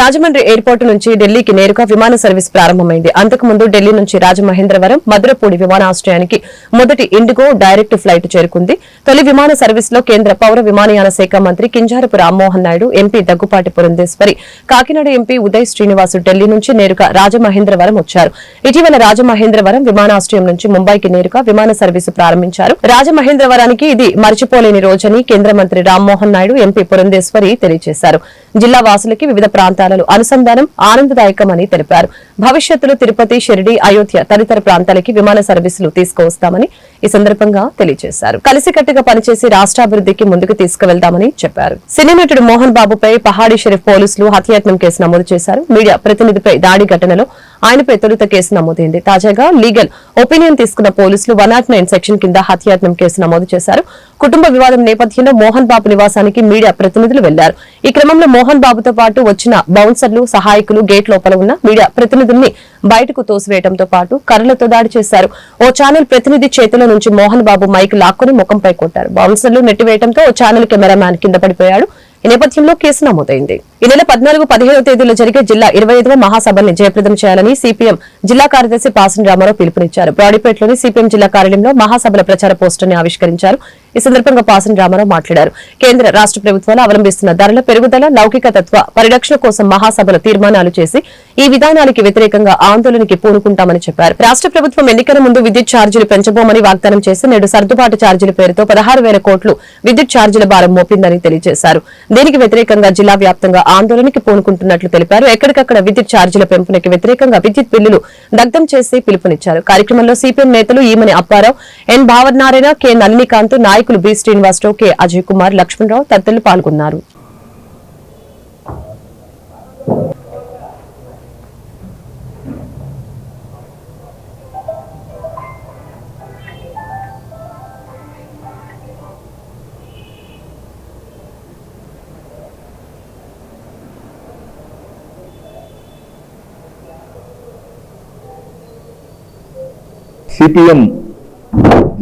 Rajahmundry airport నుంచి ఢిల్లీకి నేరుగా విమాన సర్వీస్ ప్రారంభమైంది. అంతకుముందు ఢిల్లీ నుంచి రాజమహేంద్రవరం మధురపూడి విమానాశ్రయానికి మొదటి ఇండిగో డైరెక్ట్ ఫ్లైట్ చేరుకుంది. తొలి విమాన సర్వీస్లో కేంద్ర పౌర విమానయాన శాఖ మంత్రి కింజారపు రామ్మోహన్ నాయుడు ఎంపీ దగ్గుపాటి పురంధేశ్వరి కాకినాడ ఎంపీ ఉదయ్ శ్రీనివాసు ఢిల్లీ నుంచి నేరుగా రాజమహేంద్రవరం వచ్చారు. ఇటీవల రాజమహేంద్రవరం విమానాశ్రయం నుంచి ముంబైకి నేరుగా విమాన సర్వీసు ప్రారంభించారు. రాజమహేంద్రవరానికి ఇది మర్చిపోలేని రోజని కేంద్ర మంత్రి రామ్మోహన్ నాయుడు ఎంపీ పురంధేశ్వరి తెలియజేశారు. జిల్లా వాసులకి వివిధ ప్రాంతాలలో అనుసంధానం ఆనందదాయకమని తెలిపారు. భవిష్యత్తులో తిరుపతి షిరిడి అయోధ్య తదితర ప్రాంతాలకి విమాన సర్వీసులు తీసుకువస్తామని ఈ సందర్భంగా తెలియజేశారు. కలిసికట్టుగా పనిచేసి రాష్ట్రాభివృద్ధికి ముందుకు తీసుకువెళ్తామని చెప్పారు. సినీ నటుడు మోహన్ బాబుపై పహాడీ షరీఫ్ పోలీసులు హత్యాయత్నం కేసు నమోదు చేశారు. మీడియా ప్రతినిధిపై దాడి ఘటనలో ఆయనపై తొలుత కేసు నమోదైంది. తాజాగా లీగల్ ఒపీనియన్ తీసుకున్న పోలీసులు వన్ సెక్షన్ కింద హత్యాయత్నం కేసు నమోదు చేశారు. కుటుంబ వివాదం నేపథ్యంలో మోహన్ బాబు నివాసానికి మీడియా ప్రతినిధులు వెళ్ళారు. ఈ క్రమంలో మోహన్ బాబుతో పాటు వచ్చిన బౌన్సర్లు సహాయకులు గేట్ లోపల ఉన్న మీడియా ప్రతినిధుల్ని బయటకు తోసివేయడంతో పాటు కర్రలతో దాడి చేశారు. ఓ ఛానల్ ప్రతినిధి చేతిలో నుంచి మోహన్ బాబు మైక్ లాక్కుని ముఖంపై కొట్టారు. బౌన్సర్లు నెట్టివేయడంతో ఓ ఛానల్ కెమెరామ్యాన్ కింద పడిపోయాడు. ఈ నేపథ్యంలో కేసు నమోదైంది. ఈ నెల పద్నాలుగు పదిహేను తేదీలో జరిగే జిల్లా ఇరవై ఐదవ మహాసభల్ని జయప్రదం చేయాలని సిపిఎం జిల్లా కార్యదర్శి పాసన్ రామారావు పిలుపునిచ్చారు. బ్రాడీపేటలోని సిపిఎం జిల్లా కార్యాలయంలో మహాసభల ప్రచార పోస్టర్ని ఆవిష్కరించారు. ఈ సందర్భంగా పాసన్ రామారావు మాట్లాడారు. కేంద్ర రాష్ట్ర ప్రభుత్వాలు అవలంబిస్తున్న ధరల పెరుగుదల లౌకిక తత్వ పరిరక్షణ కోసం మహాసభలు తీర్మానాలు చేసి ఈ విధానానికి వ్యతిరేకంగా ఆందోళనకి పూనుకుంటామని చెప్పారు. రాష్ట్ర ప్రభుత్వం ఎన్నికల ముందు విద్యుత్ ఛార్జీలు పెంచబోమని వాగ్దానం చేసి నేడు సర్దుబాటు ఛార్జీల పేరుతో పదహారు వేల కోట్లు విద్యుత్ ఛార్జీల భారం మోపిందని తెలియజేశారు. దీనికి వ్యతిరేకంగా జిల్లా వ్యాప్తంగా ఆందోళనకి పూనుకుంటున్నట్లు తెలిపారు. ఎక్కడికక్కడ విద్యుత్ ఛార్జీల పెంపునకి వ్యతిరేకంగా విద్యుత్ బిల్లులు దగ్ధం చేసి పిలుపునిచ్చారు. కార్యక్రమంలో సిపిఎం నేతలు ఈమని అప్పారావు ఎన్ భావనారాయణ కె నళినికాంత్ నాయకులు బి శ్రీనివాసరావు కె అజయ్ కుమార్ లక్ష్మణరావు తదితరులు పాల్గొన్నారు. సిపిఎం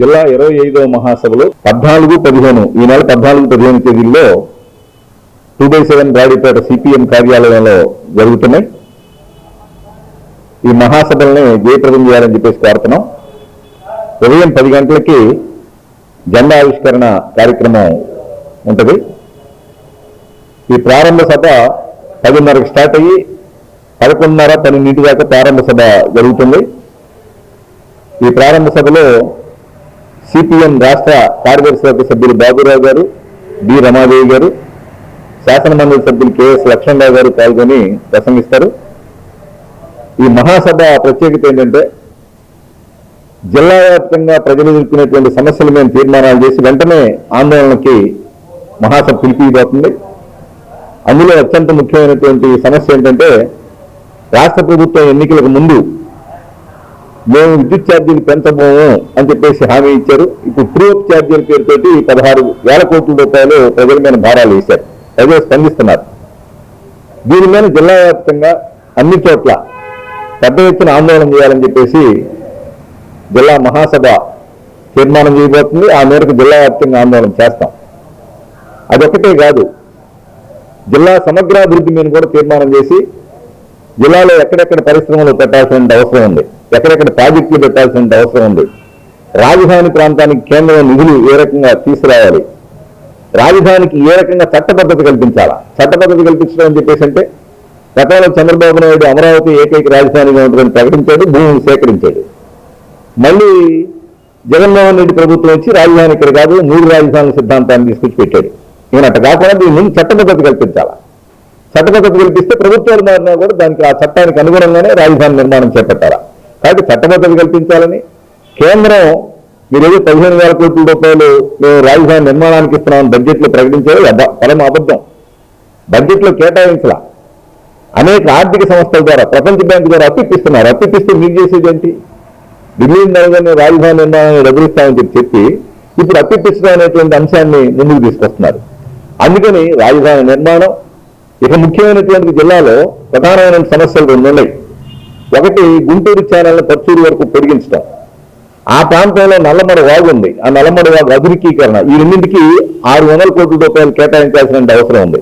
జిల్లా ఇరవై ఐదవ మహాసభలో పద్నాలుగు పదిహేను ఈ నెల పద్నాలుగు పదిహేను తేదీల్లో two by seven Gadipeta CPM కార్యాలయంలో జరుగుతున్నాయి. ఈ మహాసభల్ని జయప్రదం చేయాలని చెప్పేసి కోరుతున్నాం. ఉదయం పది గంటలకి జెండా ఆవిష్కరణ కార్యక్రమం ఉంటుంది. ఈ ప్రారంభ సభ పదిన్నరకు స్టార్ట్ అయ్యి పదకొండున్నర పన్నెండింటి దాకా ప్రారంభ సభ జరుగుతుంది. ఈ ప్రారంభ సభలో సిపిఎం రాష్ట్ర కార్యదర్శి సభ్యులు బాబురావు గారు బి రమాదేవి గారు శాసనమండలి సభ్యులు కెఎస్ లక్ష్మణరావు గారు పాల్గొని ప్రసంగిస్తారు. ఈ మహాసభ ప్రత్యేకత ఏంటంటే జిల్లా వ్యాప్తంగా ప్రజలు ఎదుర్కొనేటువంటి సమస్యలు మేము తీర్మానాలు చేసి వెంటనే ఆందోళనకి మహాసభ పిలిపిపోతుంది అందులో అత్యంత ముఖ్యమైనటువంటి సమస్య ఏంటంటే రాష్ట్ర ప్రభుత్వం ఎన్నికలకు ముందు మేము విద్యుత్ ఛార్జీలు పెంచబోము అని చెప్పేసి హామీ ఇచ్చారు. ఇప్పుడు ఫ్రీ అప్ ఛార్జీల పేరుతోటి పదహారు వేల కోట్ల రూపాయలు ప్రజల మీద భారాలు వేశారు. ప్రజలు స్పందిస్తున్నారు. దీని మీద జిల్లా వ్యాప్తంగా అన్ని చోట్ల పెద్ద ఎత్తున ఆందోళన చేయాలని చెప్పేసి జిల్లా మహాసభ తీర్మానం చేయబోతుంది. ఆ మేరకు జిల్లా వ్యాప్తంగా ఆందోళన చేస్తాం. అదొకటే కాదు జిల్లా సమగ్రాభివృద్ధి మీద కూడా తీర్మానం చేసి జిల్లాలో ఎక్కడెక్కడ పరిశ్రమలు పెట్టాల్సిన అవసరం ఉంది? ఎక్కడెక్కడ ప్రాజెక్టులు పెట్టాల్సిన అవసరం ఉంది? రాజధాని ప్రాంతానికి కేంద్రం నిధులు ఏ రకంగా తీసుకురావాలి? రాజధానికి ఏ రకంగా చట్టబద్ధత కల్పించాలా? చట్టబద్ధత కల్పించడం అని చెప్పేసి అంటే గతంలో చంద్రబాబు నాయుడు అమరావతి ఏకైక రాజధానిగా ఉంటుందని ప్రకటించాడు భూమిని సేకరించాడు. మళ్ళీ జగన్మోహన్ రెడ్డి ప్రభుత్వం వచ్చి రాజధాని ఇక్కడ కాదు మూడు రాజధానుల సిద్ధాంతాన్ని తీసుకొచ్చి పెట్టాడు నేను అట్ట కాకుండా దీని ముందు చట్టబద్ధత కల్పించాలా? చట్టబద్ధత కల్పిస్తే ప్రభుత్వాలు మారినా కూడా దానికి ఆ చట్టానికి అనుగుణంగానే రాజధాని నిర్మాణం చేపట్టారా కాబట్టి చట్టబద్ధత కల్పించాలని కేంద్రం మీరు పదిహేను వేల కోట్ల రూపాయలు మేము రాజధాని నిర్మాణానికి ఇస్తున్నామని బడ్జెట్లో ప్రకటించారు. పరమ అబద్ధం. బడ్జెట్లో కేటాయించాల. అనేక ఆర్థిక సంస్థల ద్వారా ప్రపంచ బ్యాంకు ద్వారా అప్పిస్తున్నారు అప్పిస్తే మీరు చేసేది ఏంటి? ఢిల్లీ నగరాన్ని రాజధాని నిర్మాణాన్ని రగిలిస్తామని చెప్పి చెప్పి ఇప్పుడు అప్పిపించడం అనేటువంటి అంశాన్ని ముందుకు తీసుకొస్తున్నారు. అందుకని రాజధాని నిర్మాణం ఇక ముఖ్యమైనటువంటి జిల్లాలో ప్రధానమైన సమస్యలు రెండు ఉన్నాయి. ఒకటి గుంటూరు ఛానల్ పచ్చూరు వరకు పొడిగించడం ఆ ప్రాంతంలో నల్లమడ వాగు ఉంది. ఆ నల్లమడ వాగు అభివృద్ధీకరణ. ఈ రెండింటికి ఆరు వందల కోట్ల రూపాయలు కేటాయించాల్సిన అవసరం ఉంది.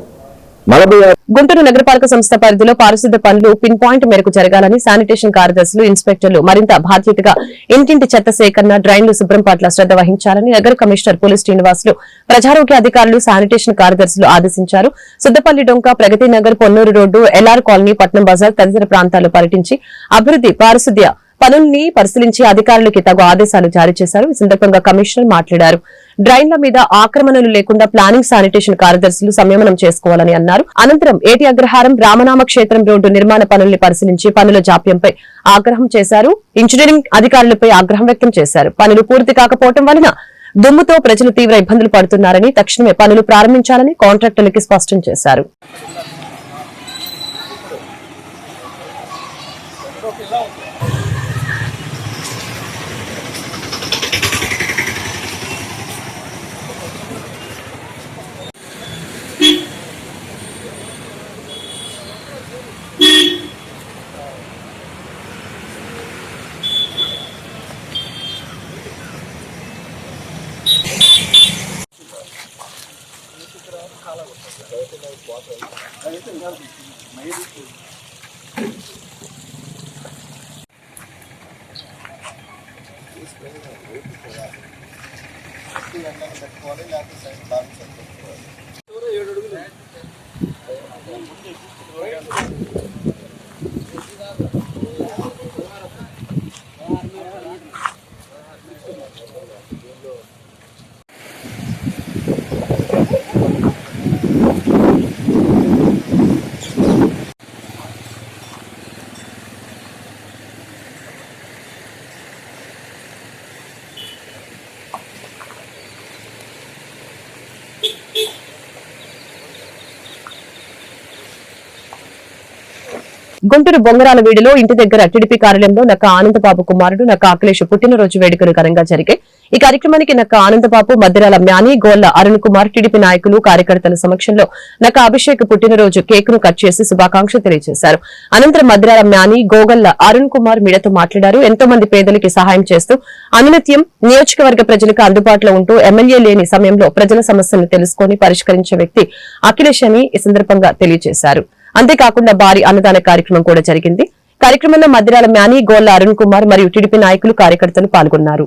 నలభై గుంటూరు నగరపాలక సంస్థ పరిధిలో పారిశుద్ధ్య పనులు పిన్ పాయింట్ మేరకు జరగాలని శానిటేషన్ కార్యదర్శులు ఇన్స్పెక్టర్లు మరింత బాధ్యతగా ఇంటింటి చెత్త సేకరణ డ్రైన్లు శుభ్రం పట్ల శ్రద్ధ వహించాలని నగర కమిషనర్ పోలీస్ శ్రీనివాసులు ప్రజారోగ్య అధికారులు శానిటేషన్ కార్యదర్శులు ఆదేశించారు. Suddapalli Donka Pragati Nagar Ponnuru road LR colony Patnam Bazar తదితర ప్రాంతాల్లో పర్యటించి అభివృద్ది పారిశుద్ధ్య పనుల్ని పరిశీలించి అధికారులకి తగు ఆదేశాలు జారీ చేశారు. ఈ సందర్భంగా కమిషనర్ మాట్లాడారు. డ్రైన్ల మీద ఆక్రమణలు లేకుండా ప్లానింగ్ శానిటేషన్ కార్యదర్శులు సంయమనం చేసుకోవాలని అన్నారు. అనంతరం ఏటి అగ్రహారం రామనామ క్షేత్రం రోడ్డు నిర్మాణ పనుల్ని పరిశీలించి పనుల జాప్యంపై ఆగ్రహం చేశారు. ఇంజనీరింగ్ అధికారులపై ఆగ్రహం వ్యక్తం చేశారు. పనులు పూర్తి కాకపోవడం వలన దుమ్ముతో ప్రజలు తీవ్ర ఇబ్బందులు పడుతున్నారని తక్షణమే పనులు ప్రారంభించాలని కాంట్రాక్టర్లకి స్పష్టం చేశారు. గుంటూరు బొంగరాల వీడిలో ఇంటి దగ్గర టీడీపీ కార్యాలయంలో నక్క ఆనందబాబు కుమారుడు నక్క అఖిలేష్ పుట్టినరోజు వేడుకలు ఘనంగా జరిగాయి. ఈ కార్యక్రమానికి నక్క ఆనందబాబు మద్దిరాల మ్యాని గోళ్ళ అరుణ్ కుమార్ టీడీపీ నాయకులు కార్యకర్తల సమక్షంలో నక్క అభిషేక్ పుట్టినరోజు కేక్ను కట్ చేసి శుభాకాంక్షలు తెలియజేశారు. అనంతరం మద్దిరాల మ్యాని గోగల్ల అరుణ్ కుమార్ మీడతో మాట్లాడారు. ఎంతో మంది పేదలకి సహాయం చేస్తూ అనునిత్యం నియోజకవర్గ ప్రజలకు అందుబాటులో ఉంటూ ఎమ్మెల్యే లేని సమయంలో ప్రజల సమస్యలను తెలుసుకొని పరిష్కరించే వ్యక్తి అఖిలేష్ అని ఈ సందర్భంగా తెలియజేశారు. అంతేకాకుండా భారీ అన్నదాన కార్యక్రమం కూడా జరిగింది. కార్యక్రమంలో మధ్యరాల మ్యానీ గోళ్ళ అరుణ్ కుమార్ మరియు టీడీపీ నాయకులు కార్యకర్తలు పాల్గొన్నారు.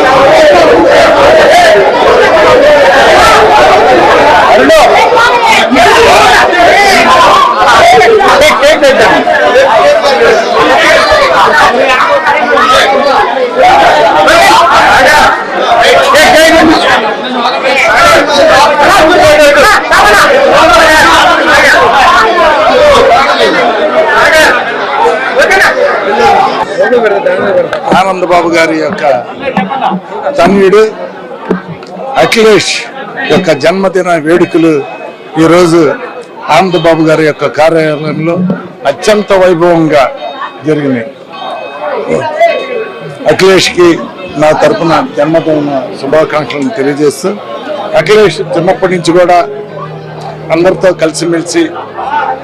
ఆనందబాబు గారి యొక్క తన్యుడు అఖిలేష్ యొక్క జన్మదిన వేడుకలు ఈరోజు ఆనందబాబు గారి యొక్క కార్యాలయంలో అత్యంత వైభవంగా జరిగినాయి. అఖిలేష్కి నా తరపున జన్మదిన శుభాకాంక్షలను తెలియజేస్తూ అఖిలేష్ చిన్నప్పటి నుంచి కూడా అందరితో కలిసిమెలిసి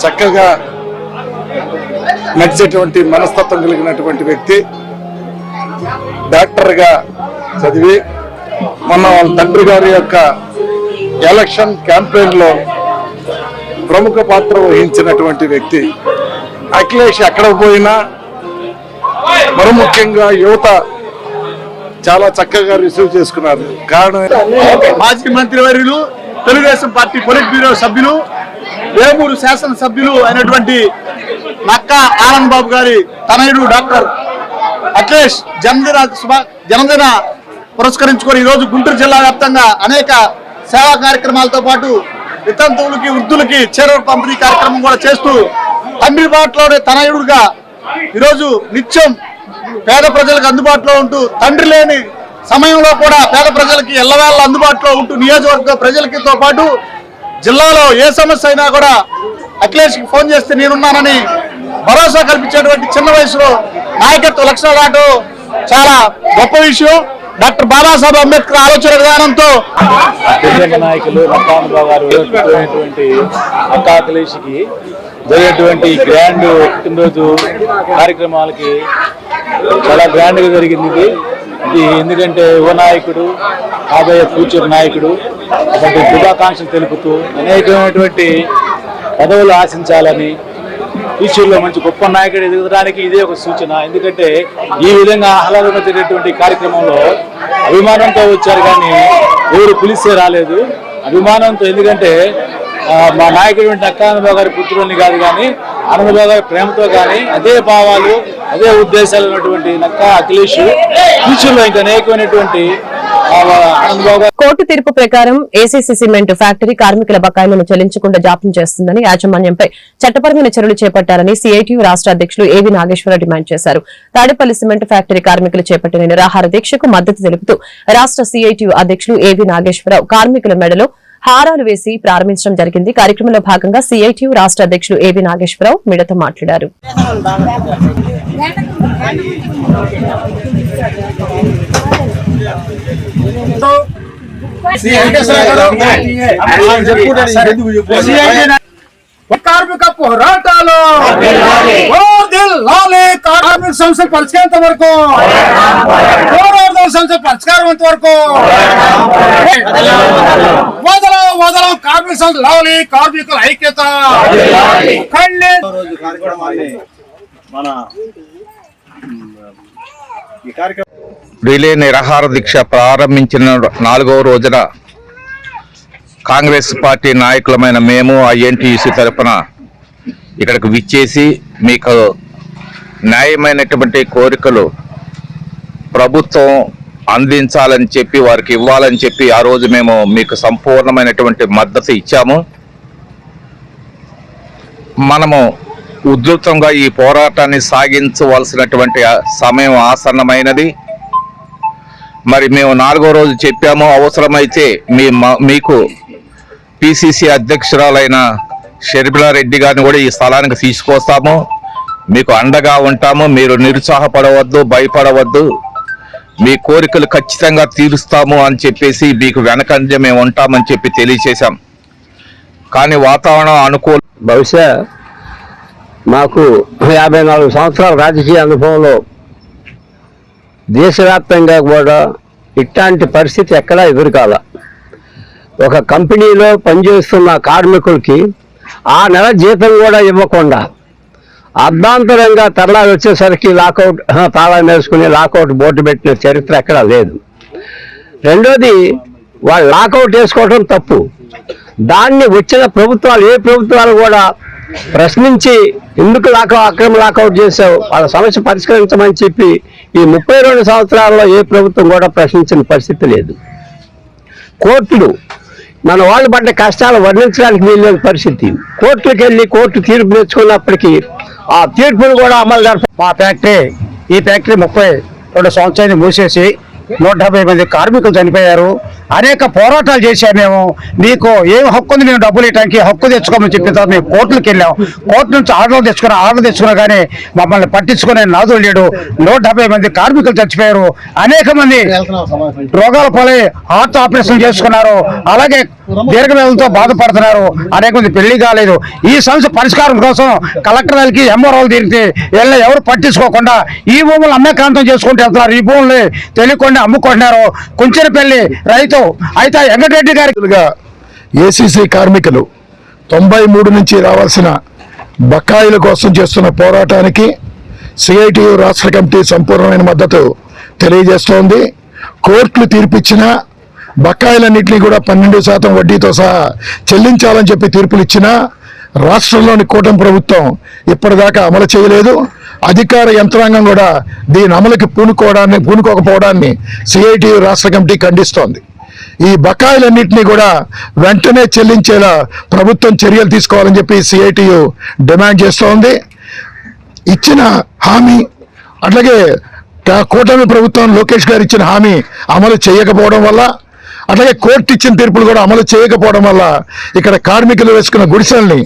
చక్కగా నడిచేటువంటి మనస్తత్వం కలిగినటువంటి వ్యక్తి డాక్టర్గా చదివి మొన్న వాళ్ళ తండ్రి గారి యొక్క ఎలక్షన్ క్యాంపెయిన్లో ప్రముఖ పాత్ర వహించినటువంటి వ్యక్తి అఖిలేష్ ఎక్కడ పోయినా మరి ముఖ్యంగా యువత చాలా చక్కగా రిసీవ్ చేసుకున్నారు. కారణం మాజీ మంత్రి వర్యులు తెలుగుదేశం పార్టీ పొలిట్ బ్యూరో సభ్యులు వేమూరు శాసన సభ్యులు అయినటువంటి నక్క ఆనంద్ బాబు గారి తనయుడు డాక్టర్ అఖిలేష్ జన్మదిన శుభ జన్మదిన పురస్కరించుకొని ఈరోజు గుంటూరు జిల్లా వ్యాప్తంగా అనేక సేవా కార్యక్రమాలతో పాటు వితంతువులకి వృద్ధులకి చీరలు పంపిణీ కార్యక్రమం కూడా చేస్తూ తండ్రి తనయుడుగా ఈరోజు నిత్యం పేద ప్రజలకు అందుబాటులో ఉంటూ తండ్రి లేని సమయంలో కూడా పేద ప్రజలకి ఎల్లవేళ అందుబాటులో ఉంటూ నియోజకవర్గ ప్రజలకితో పాటు జిల్లాలో ఏ సమస్య అయినా కూడా అఖిలేష్కి ఫోన్ చేస్తే నేనున్నానని భరోసా కల్పించేటువంటి చిన్న వయసులో నాయకత్వ లక్షణాలు రావడం చాలా గొప్ప విషయం. డాక్టర్ బాబాసాహెబ్ అంబేద్కర్ ఆలోచన విధానంతో దివ్యాంగ నాయకులు నక్కానుబాబు గారు పుట్టినటువంటి అఖిలేష్కి జరిగేటువంటి గ్రాండ్ పుట్టినరోజు కార్యక్రమాలకి చాలా గ్రాండ్గా జరిగింది ఇది. ఇది ఎందుకంటే యువ నాయకుడు కాబోయే ఫ్యూచర్ నాయకుడు అటువంటి శుభాకాంక్షలు తెలుపుతూ అనేకమైనటువంటి పదవులు ఆశించాలని ఫ్యూచర్లో మంచి గొప్ప నాయకుడు ఎదగడానికి ఇదే ఒక సూచన. ఎందుకంటే ఈ విధంగా ఆహ్లాదంగా జరిగేటువంటి కార్యక్రమంలో అభిమానంతో వచ్చారు కానీ ఎవరు పిలిస్తే రాలేదు. అభిమానంతో ఎందుకంటే మా నాయకుడు అక్కానందబాబు గారి పుత్రుడిని కాదు కానీ ఆనందబాబు గారి ప్రేమతో కానీ అదే భావాలు అదే ఉద్దేశాలు ఉన్నటువంటి నక్క అఖిలేష్ ఫ్యూచర్లో ఇంకా అనేకమైనటువంటి ఆనందబాబు గారు కోర్టు తీర్పు ప్రకారం ఏసీసీ సిమెంట్ ఫ్యాక్టరీ కార్మికుల బకాయిలను చెల్లించకుండా జాప్యం చేస్తుందని యాజమాన్యంపై చట్టపరమైన చర్యలు చేపట్టారని సిఐటియు రాష్ట్ర అధ్యక్షులు ఏవి నాగేశ్వరరావు డిమాండ్ చేశారు. తాడేపల్లి సిమెంట్ ఫ్యాక్టరీ కార్మికులు చేపట్టిన నిరాహార దీక్షకు మద్దతు తెలుపుతూ రాష్ట్ర సిఐటియు అధ్యక్షులు ఏవి నాగేశ్వరరావు కార్మికుల మెడలో హారాలు వేసి ప్రారంభించడం జరిగింది. కార్యక్రమంలో భాగంగా సిఐటియు రాష్ట్ర అధ్యక్షులు ఏవి నాగేశ్వరరావు మీడియాతో మాట్లాడారు. కార్మిక పోరాటాలు ఓ దిల్ లాలే కార్మిక సంస్థలు పరిష్కరించేంత వరకు పోరాట సంస్థ పరిష్కారం వరకు వదలం వదలం కార్మిక సంస్థ లాలి కార్మికుల ఐక్యత కళ్ళే రోజు కార్యక్రమాన్ని మన ఈ కార్యక్రమం రిలే నిరాహార దీక్ష ప్రారంభించిన నాలుగవ రోజున కాంగ్రెస్ పార్టీ నాయకులమైన మేము ఐఎన్టీయూసీ తరఫున ఇక్కడికి విచ్చేసి మీకు న్యాయమైనటువంటి కోరికలు ప్రభుత్వం అందించాలని చెప్పి వారికి ఇవ్వాలని చెప్పి ఆ రోజు మేము మీకు సంపూర్ణమైనటువంటి మద్దతు ఇచ్చాము. మనము ఉధృతంగా ఈ పోరాటాన్ని సాగించవలసినటువంటి సమయం ఆసన్నమైనది. మరి మేము నాలుగో రోజు చెప్పాము అవసరమైతే మీ మ- మీకు పిసిసి అధ్యక్షురాలైన షర్మిలారెడ్డి గారిని కూడా ఈ స్థలానికి తీసుకొస్తాము. మీకు అండగా ఉంటాము. మీరు నిరుత్సాహపడవద్దు భయపడవద్దు. మీ కోరికలు ఖచ్చితంగా తీరుస్తాము అని చెప్పేసి మీకు వెనకంజ మేము ఉంటామని చెప్పి తెలియచేశాం. కానీ వాతావరణం అనుకూల బహుశా మాకు యాభై నాలుగు సంవత్సరాల రాజకీయ అనుభవంలో దేశవ్యాప్తంగా కూడా ఇట్లాంటి పరిస్థితి ఎక్కడా ఎదురుకాల. ఒక కంపెనీలో పనిచేస్తున్న కార్మికులకి ఆ నెల జీతం కూడా ఇవ్వకుండా అర్ధాంతరంగా తరలా వచ్చేసరికి లాకౌట్ తాళం వేసుకుని లాకౌట్ బోర్డు పెట్టిన చరిత్ర ఎక్కడా లేదు. రెండోది వాళ్ళు లాకౌట్ వేసుకోవడం తప్పు. దాన్ని వచ్చిన ప్రభుత్వాలు ఏ ప్రభుత్వాలు కూడా ప్రశ్నించి ఎందుకు లాకౌ అక్రమ లాకౌట్ చేసావు వాళ్ళ సమస్య పరిష్కరించమని చెప్పి ఈ ముప్పై రెండు సంవత్సరాల్లో ఏ ప్రభుత్వం కూడా ప్రశ్నించిన పరిస్థితి లేదు. కోర్టులు మన వాళ్ళు పడ్డ కష్టాలు వర్ణించడానికి వీల్లేని పరిస్థితి. కోర్టులకు వెళ్ళి కోర్టు తీర్పు తెచ్చుకున్నప్పటికీ ఆ తీర్పును కూడా అమలు జరప మా ఫ్యాక్టరీ ఈ ఫ్యాక్టరీ ముప్పై రెండు సంవత్సరాన్ని మూసేసి నూట డెబ్బై మంది కార్మికులు చనిపోయారు. అనేక పోరాటాలు చేశాము మేము. మీకు ఏం హక్కు ఉంది? మేము డబ్బులు ఇవ్వడానికి హక్కు తెచ్చుకోమని చెప్పిన తర్వాత మేము కోర్టులకు వెళ్ళాం. కోర్టు నుంచి ఆర్డర్లు తెచ్చుకున్నాం ఆర్డర్ తెచ్చుకున్నా కానీ మమ్మల్ని పట్టించుకునే నాదులు లేడు. నూట డెబ్బై మంది కార్మికులు చచ్చిపోయారు. అనేక మంది రోగాల పాలై హార్ట్ ఆపరేషన్ చేసుకున్నారు. అలాగే దీర్ఘవ్యాధులతో బాధపడుతున్నారు. అనేక మంది పెళ్ళి కాలేదు. ఈ సమస్య పరిష్కారం కోసం కలెక్టర్ వాళ్ళకి ఎంఆర్ఓలు తిరిగితే వీళ్ళ ఎవరు పట్టించుకోకుండా ఈ భూములు అమ్మకాంతం చేసుకుంటూ వెళ్తున్నారు. ఈ భూముల్ని తెలియకుండా అమ్ముకుంటున్నారు కుంచెరపల్లి రైతు అయితే వెంకటరెడ్డి గారిగా ఏసీసీ కార్మికులు తొంభై మూడు నుంచి రావాల్సిన బకాయిల కోసం చేస్తున్న పోరాటానికి సిఐటియు రాష్ట్ర కమిటీ సంపూర్ణమైన మద్దతు తెలియజేస్తోంది. కోర్టులు తీర్పిచ్చిన బకాయిలన్నింటినీ కూడా పన్నెండు శాతం వడ్డీతో సహా చెల్లించాలని చెప్పి తీర్పులు ఇచ్చినా రాష్ట్రంలోని కూటమి ప్రభుత్వం ఇప్పటిదాకా అమలు చేయలేదు. అధికార యంత్రాంగం కూడా దీని అమలుకి పూనుకోవడాన్ని పూనుకోకపోవడాన్ని సిఐటి రాష్ట్ర కమిటీ ఖండిస్తోంది. ఈ బకాయిలన్నింటినీ కూడా వెంటనే చెల్లించేలా ప్రభుత్వం చర్యలు తీసుకోవాలని చెప్పి సిఐటియు డిమాండ్ చేస్తోంది. ఇచ్చిన హామీ అట్లాగే కూటమి ప్రభుత్వం లోకేష్ గారు ఇచ్చిన హామీ అమలు చేయకపోవడం వల్ల అట్లాగే కోర్టు ఇచ్చిన తీర్పులు కూడా అమలు చేయకపోవడం వల్ల ఇక్కడ కార్మికులు వేసుకున్న గుడిసెల్ని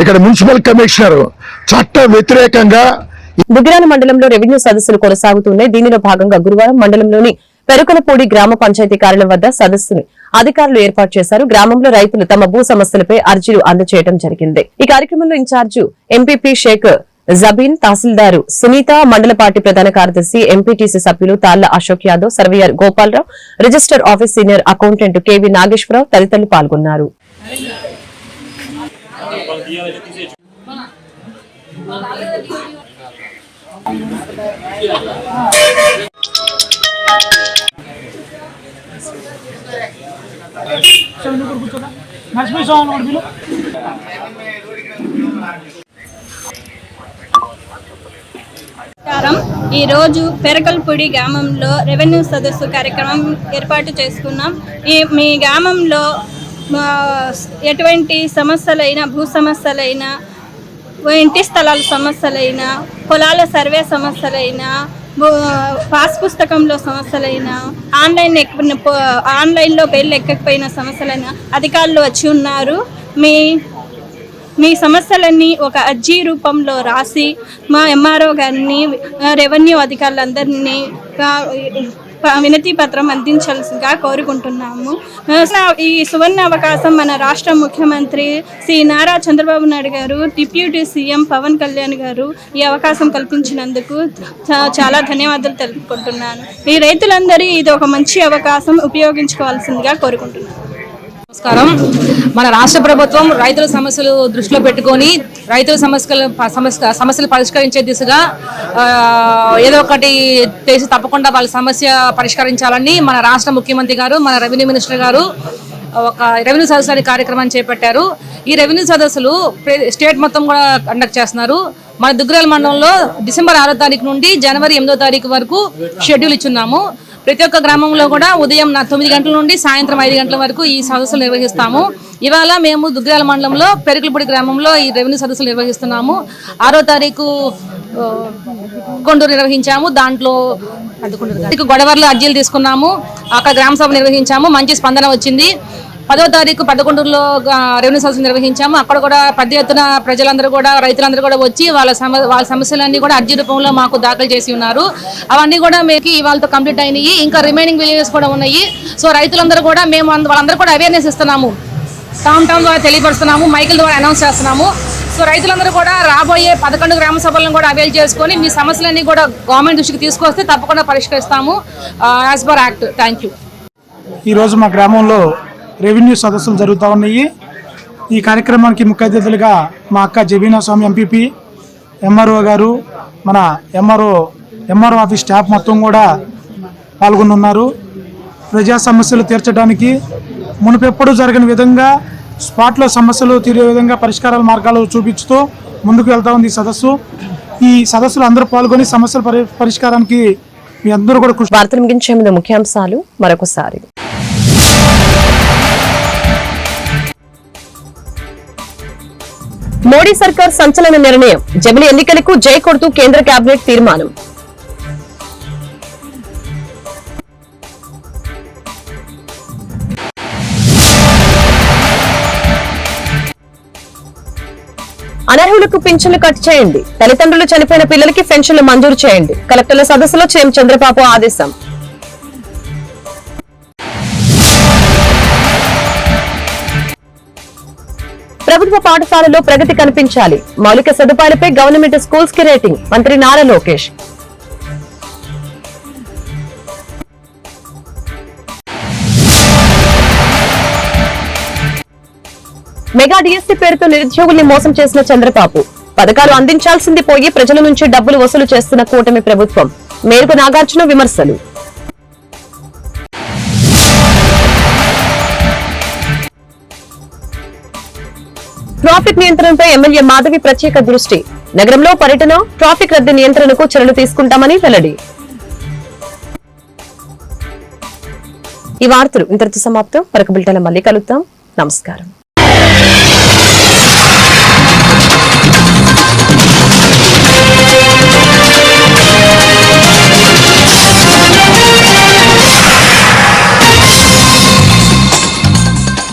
ఇక్కడ మున్సిపల్ కమిషనర్ చట్ట వ్యతిరేకంగా దుగ్గిరాల మండలంలో రెవెన్యూ సదస్సులు కొనసాగుతున్నాయి దీనిలో భాగంగా గురువారం మండలంలోని పెరుకలపూడి గ్రామ పంచాయతీ కార్యాలయం వద్ద సదస్సుని అధికారులు ఏర్పాటు చేశారు. గ్రామంలో రైతులు తమ భూ సమస్యలపై అర్జీలు అందజేయడం జరిగింది. ఈ కార్యక్రమంలో ఇన్ఛార్జు ఎంపీపీ షేక్ జబీన్ తహసీల్దారు సునీత మండల పార్టీ ప్రధాన కార్యదర్శి ఎంపీటీసీ సభ్యులు Talla Ashok Yadav surveyor Gopalarao register office senior accountant KV Nageswararao తదితరులు పాల్గొన్నారు. నమస్కారం. ఈరోజు పెరకల్పూడి గ్రామంలో రెవెన్యూ సదస్సు కార్యక్రమం ఏర్పాటు చేసుకున్నాం ఈ మీ గ్రామంలో ఎటువంటి సమస్యలైనా భూ సమస్యలైనా ఇంటి స్థలాల సమస్యలైనా పొలాల సర్వే సమస్యలైనా పాస్ పుస్తకంలో సమస్యలైనా ఆన్లైన్ ఎక్క ఆన్లైన్లో పేర్లు ఎక్కకపోయిన సమస్యలైనా అధికారులు వచ్చి ఉన్నారు. మీ మీ సమస్యలన్నీ ఒక అర్జీ రూపంలో రాసి మా ఎంఆర్ఓ గారిని రెవెన్యూ అధికారులందరినీ వినతి పత్రం అందించాల్సిందిగా కోరుకుంటున్నాము. ఈ సువర్ణ అవకాశం మన రాష్ట్ర ముఖ్యమంత్రి శ్రీ నారా చంద్రబాబు నాయుడు గారు డిప్యూటీ సీఎం పవన్ కళ్యాణ్ గారు ఈ అవకాశం కల్పించినందుకు చాలా ధన్యవాదాలు తెలుపుకుంటున్నాను. ఈ రైతులందరూ ఇది ఒక మంచి అవకాశం ఉపయోగించుకోవాల్సిందిగా కోరుకుంటున్నాను. నమస్కారం. మన రాష్ట్ర ప్రభుత్వం రైతుల సమస్యలు దృష్టిలో పెట్టుకొని రైతుల సమస్యలు సమస్య సమస్యలు పరిష్కరించే దిశగా ఏదో ఒకటి చేసి తప్పకుండా వాళ్ళ సమస్య పరిష్కరించాలని మన రాష్ట్ర ముఖ్యమంత్రి గారు మన రెవెన్యూ మినిస్టర్ గారు ఒక రెవెన్యూ సదస్సు అనే కార్యక్రమాన్ని చేపట్టారు. ఈ రెవెన్యూ సదస్సులు స్టేట్ మొత్తం కూడా కండక్ట్ చేస్తున్నారు. మన దుగ్గరాల మండలంలో డిసెంబర్ ఆరో తారీఖు నుండి జనవరి ఎనిమిదో తారీఖు వరకు షెడ్యూల్ ఇచ్చున్నాము. ప్రతి ఒక్క గ్రామంలో కూడా ఉదయం నా తొమ్మిది గంటల నుండి సాయంత్రం ఐదు గంటల వరకు ఈ సదస్సులు నిర్వహిస్తాము. ఇవాళ మేము దుగ్గిరాల మండలంలో పెరుగులపూడి గ్రామంలో ఈ రెవెన్యూ సదస్సులు నిర్వహిస్తున్నాము. ఆరో తారీఖు కొండూరు నిర్వహించాము. దాంట్లో పదకొండు గొడవర్లో అర్జీలు తీసుకున్నాము. అక్కడ గ్రామ సభ నిర్వహించాము. మంచి స్పందన వచ్చింది. పదో తారీఖు పదకొండులో రెవెన్యూ సదస్సు నిర్వహించాము. అక్కడ కూడా పెద్ద ఎత్తున ప్రజలందరూ కూడా రైతులందరూ కూడా వచ్చి వాళ్ళ సమ వాళ్ళ సమస్యలన్నీ కూడా అర్జీ రూపంలో మాకు దాఖలు చేసి ఉన్నారు. అవన్నీ కూడా మీకు ఇవాళతో కంప్లీట్ అయినాయి. ఇంకా రిమైనింగ్ విలేజెస్ కూడా ఉన్నాయి. సో రైతులందరూ కూడా మేము వాళ్ళందరూ కూడా అవేర్నెస్ ఇస్తున్నాము. టామ్ టామ్ ద్వారా తెలియపరుస్తున్నాము. మైకిల్ ద్వారా అనౌన్స్ చేస్తున్నాము. సో రైతులందరూ కూడా రాబోయే పదకొండు గ్రామ సభలను కూడా అవైల్ చేసుకొని మీ సమస్యలన్నీ కూడా గవర్నమెంట్ దృష్టికి తీసుకొస్తే తప్పకుండా పరిష్కరిస్తాము. As per act thank you ఈరోజు మా గ్రామంలో రెవెన్యూ సదస్సులు జరుగుతూ ఉన్నాయి. ఈ కార్యక్రమానికి ముఖ్య అతిథులుగా మా అక్క జబీనా స్వామి ఎంపీపీ ఎంఆర్ఓ గారు మన ఎంఆర్ఓ ఎంఆర్ఓ ఆఫీస్ స్టాఫ్ మొత్తం కూడా పాల్గొనున్నారు. ప్రజా సమస్యలు తీర్చడానికి మునుపెప్పుడు జరగని విధంగా స్పాట్లో సమస్యలు తీరే విధంగా పరిష్కారాల మార్గాలు చూపించుతూ ముందుకు వెళ్తా ఉంది ఈ సదస్సు. ఈ సదస్సులు అందరూ పాల్గొని సమస్యల పరి పరిష్కారానికి మీ అందరూ కూడా కృషి వార్తలు ముగించే ముందు ముఖ్యాంశాలు మరొకసారి. మోడీ సర్కార్ సంచలన నిర్ణయం. జమిలి ఎన్నికలకు జై కొడుతూ కేంద్ర కేబినెట్ తీర్మానం. అనర్హులకు పింఛన్లు కట్ చేయండి. తల్లిదండ్రులు చనిపోయిన పిల్లలకి పెన్షన్లు మంజూరు చేయండి. కలెక్టర్ల సదస్సులో చేం చంద్రబాబు ఆదేశం. ప్రభుత్వ పాఠశాలలో ప్రగతి కనిపించాలి. మౌలిక సదుపాయాలపై గవర్నమెంట్ స్కూల్స్కి రేటింగ్. మంత్రి నారా లోకేష్. మెగా డిఎస్సీ పేరుతో నిరుద్యోగుల్ని మోసం చేసిన చంద్రబాబు. పథకాలు అందించాల్సింది పోయి ప్రజల నుంచి డబ్బులు వసూలు చేస్తున్న కూటమి ప్రభుత్వం. మేరకు నాగార్జున విమర్శలు. ట్రాఫిక్ నియంత్రణపై ఎమ్మెల్యే మాధవి ప్రత్యేక దృష్టి. నగరంలో పర్యటన ట్రాఫిక్ రద్దీ నియంత్రణకు చర్యలు తీసుకుంటామని వెల్లడి. ఈ వార్తలు ఇంతటితో సమాప్తం. మరొక బిల్టన్ మళ్ళీ కలుద్దాం. నమస్కారం.